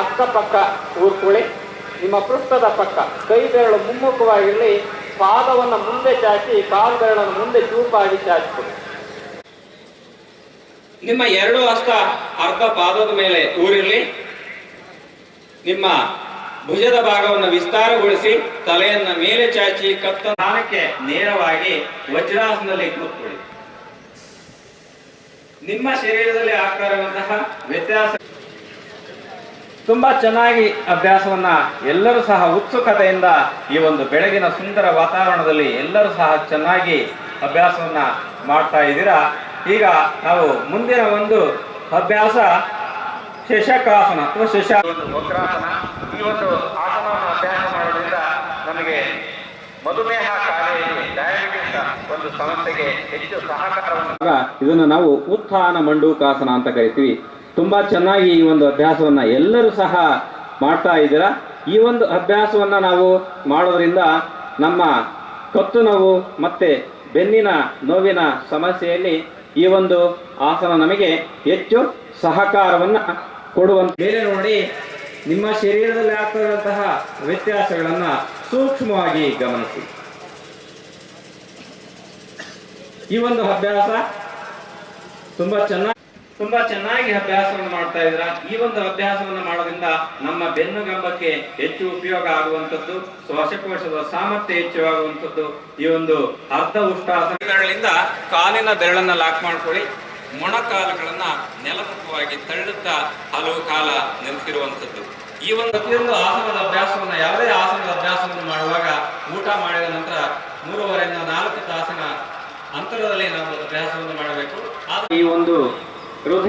ಅಕ್ಕಪಕ್ಕ ಊರ್ಕೊಳ್ಳಿ ನಿಮ್ಮ ಪೃಷ್ಠದ ಪಕ್ಕ ಕೈ ಬೆರಳು ಮುಮ್ಮುಖವಾಗಿರಲಿ. ಪಾದವನ್ನು ಮುಂದೆ ಚಾಚಿ, ಕಾಲು ಬೆರಳನ್ನು ಮುಂದೆ ಚೂಪಾಗಿ ಚಾಚಿಕೊಳ್ಳಿ. ನಿಮ್ಮ ಎರಡು ಹಸ್ತ ಅರ್ಧ ಪಾದದ ಮೇಲೆ ಊರಿರಲಿ ನಿಮ್ಮ ಭುಜದ ಭಾಗವನ್ನು ವಿಸ್ತಾರಗೊಳಿಸಿ, ತಲೆಯನ್ನ ಮೇಲೆ ಚಾಚಿ ಕತ್ತ ಸ್ಥಾನಕ್ಕೆ ನೇರವಾಗಿ ವಜ್ರಾಸನದಲ್ಲಿ ಕೂತ್ಕೊಳ್ಳಿ. ನಿಮ್ಮ ಶರೀರದಲ್ಲಿ ಆಕಾರವಂತಹ ವ್ಯತ್ಯಾಸ ತುಂಬಾ ಚೆನ್ನಾಗಿ ಅಭ್ಯಾಸವನ್ನ ಎಲ್ಲರೂ ಸಹ ಉತ್ಸುಕತೆಯಿಂದ ಈ ಒಂದು ಬೆಳಗಿನ ಸುಂದರ ವಾತಾವರಣದಲ್ಲಿ ಎಲ್ಲರೂ ಸಹ ಚೆನ್ನಾಗಿ ಅಭ್ಯಾಸವನ್ನ ಮಾಡ್ತಾ ಇದ್ದೀರಾ? ಈಗ ನಾವು ಮುಂದಿನ ಒಂದು ಅಭ್ಯಾಸ ಶಶಕಾಸನ ಅಥವಾ ಶಶ ವಕ್ರಾಸನ ಈ ಒಂದು ಆಸನವನ್ನು ಅಭ್ಯಾಸ ಮಾಡೋದ್ರಿಂದ ನಮಗೆ ಮಧುಮೇಹ ಕಾಯಿಲೆಯಲ್ಲಿ ಡಯಾಬಿಟಿಸ್ ಒಂದು ಸಮಸ್ಯೆಗೆ ಹೆಚ್ಚು ಸಹಕಾರವನ್ನು ಇದನ್ನು ನಾವು ಉತ್ಥಾನ ಮಂಡೂಕಾಸನ ಅಂತ ಕರಿತೀವಿ. ತುಂಬಾ ಚೆನ್ನಾಗಿ ಈ ಒಂದು ಅಭ್ಯಾಸವನ್ನ ಎಲ್ಲರೂ ಸಹ ಮಾಡ್ತಾ ಇದ್ದೀರಾ? ಈ ಒಂದು ಅಭ್ಯಾಸವನ್ನ ನಾವು ಮಾಡೋದ್ರಿಂದ ನಮ್ಮ ಕತ್ತು ನೋವು ಮತ್ತೆ ಬೆನ್ನಿನ ನೋವಿನ ಸಮಸ್ಯೆಯಲ್ಲಿ ಈ ಒಂದು ಆಸನ ನಮಗೆ ಹೆಚ್ಚು ಸಹಕಾರವನ್ನ ಕೊಡುವಂತ ಬೇರೆ ನೋಡಿ, ನಿಮ್ಮ ಶರೀರದಲ್ಲಿ ಆಗ್ತಿರುವಂತಹ ವ್ಯತ್ಯಾಸಗಳನ್ನ ಸೂಕ್ಷ್ಮವಾಗಿ ಗಮನಿಸಿ. ಈ ಒಂದು ಅಭ್ಯಾಸ ತುಂಬಾ ಚೆನ್ನಾಗಿ ತುಂಬಾ ಚೆನ್ನಾಗಿ ಅಭ್ಯಾಸವನ್ನು ಮಾಡ್ತಾ ಇದ್ರ ಈ ಒಂದು ಅಭ್ಯಾಸವನ್ನು ಮಾಡೋದ್ರಿಂದ ನಮ್ಮ ಬೆನ್ನುಗಂಬಕ್ಕೆ ಹೆಚ್ಚು ಉಪಯೋಗ ಆಗುವಂತದ್ದು ಶ್ವಾಸಕೋಶದ ಸಾಮರ್ಥ್ಯ ಹೆಚ್ಚು ಆಗುವಂತದ್ದು ಈ ಒಂದು ಅರ್ಧ ಉಷ್ಟಾಸನಗಳಿಂದ ಕಾಲಿನ ಬೆರಳನ್ನ ಲಾಕ್ ಮಾಡ್ಕೊಳ್ಳಿ. ಮೊಣಕಾಲುಗಳನ್ನ ನೆಲಮುಖವಾಗಿ ತಳ್ಳುತ್ತಾ ಹಲವು ಕಾಲ ನಿಂತಿರುವಂಥದ್ದು ಈ ಒಂದು ಪ್ರತಿಯೊಂದು ಆಸನದ ಅಭ್ಯಾಸವನ್ನ ಯಾವುದೇ ಆಸನದ ಅಭ್ಯಾಸವನ್ನು ಮಾಡುವಾಗ ಊಟ ಮಾಡಿದ ನಂತರ ಮೂರುವರೆಯಿಂದ ನಾಲ್ಕು ತಾಸನ ಅಂತರದಲ್ಲಿ ನಾವು ಅಭ್ಯಾಸವನ್ನು ಮಾಡಬೇಕು. ಈ ಒಂದು 그러세요.